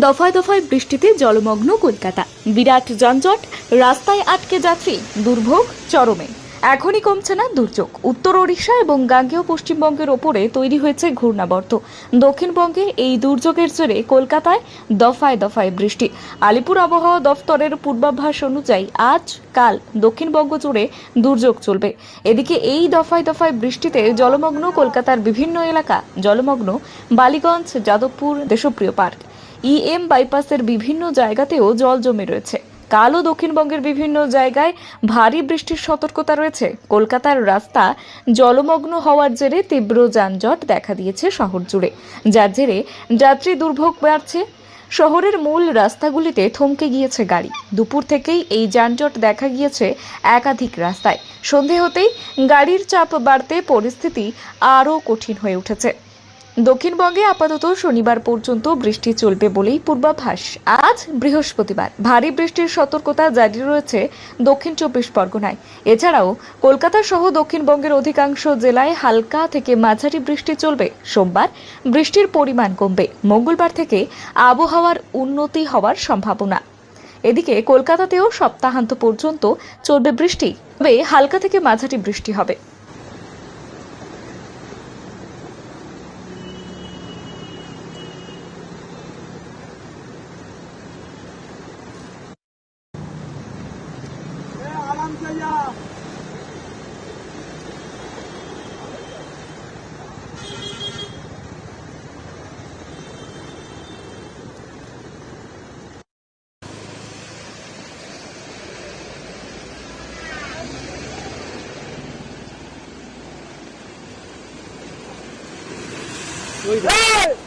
দফায় দফায় বৃষ্টিতে জলমগ্ন কলকাতা। বিরাট যানজট, রাস্তায় আটকে যাত্রী, দুর্ভোগ, চরমে। এখনই কমছে না দুর্যোগ। উত্তর ওড়িশা এবং গাঙ্গেয় পশ্চিমবঙ্গের ওপরে তৈরি হয়েছে ঘূর্ণাবর্ত। দক্ষিণবঙ্গে এই দুর্যোগের জেরে কলকাতায় দফায় দফায় বৃষ্টি। আলিপুর আবহাওয়া দফতরের পূর্বাভাস অনুযায়ী আজ, কাল দক্ষিণবঙ্গ জুড়ে দুর্যোগ চলবে। এদিকে এই দফায় দফায় বৃষ্টিতে জলমগ্ন কলকাতার বিভিন্ন এলাকা, জলমগ্ন বালিগঞ্জ, যাদবপুর, দেশপ্রিয় পার্ক। ইএম বাইপাসের বিভিন্ন জায়গাতেও জল জমে রয়েছে। কালও দক্ষিণবঙ্গের বিভিন্ন জায়গায় ভারী বৃষ্টির সতর্কতা রয়েছে। কলকাতার রাস্তা জলমগ্ন হওয়ার জেরে তীব্র যানজট দেখা দিয়েছে শহর জুড়ে। যার জেরে যাত্রী দুর্ভোগ বাড়ছে। শহরের মূল রাস্তাগুলিতে থমকে গিয়েছে গাড়ি। দুপুর থেকেই এই যানজট দেখা গিয়েছে একাধিক রাস্তায়। সন্ধে হতেই গাড়ির চাপ বাড়তে পরিস্থিতি আরও কঠিন হয়ে উঠেছে। দক্ষিণবঙ্গে আপাতত শনিবার পর্যন্ত বৃষ্টি চলবে বলেই পূর্বাভাস। আজ বৃহস্পতিবার। ভারী বৃষ্টির সতর্কতা জারি রয়েছে দক্ষিণ চব্বিশ পরগনায়। এছাড়াও কলকাতা সহ দক্ষিণবঙ্গের অধিকাংশ জেলায় হালকা থেকে মাঝারি বৃষ্টি চলবে। সোমবার বৃষ্টির পরিমাণ কমবে। মঙ্গলবার থেকে আবহাওয়ার উন্নতি হওয়ার সম্ভাবনা। এদিকে কলকাতাতেও সপ্তাহান্ত পর্যন্ত চলবে বৃষ্টি। তবে হালকা থেকে মাঝারি বৃষ্টি হবে। 大家有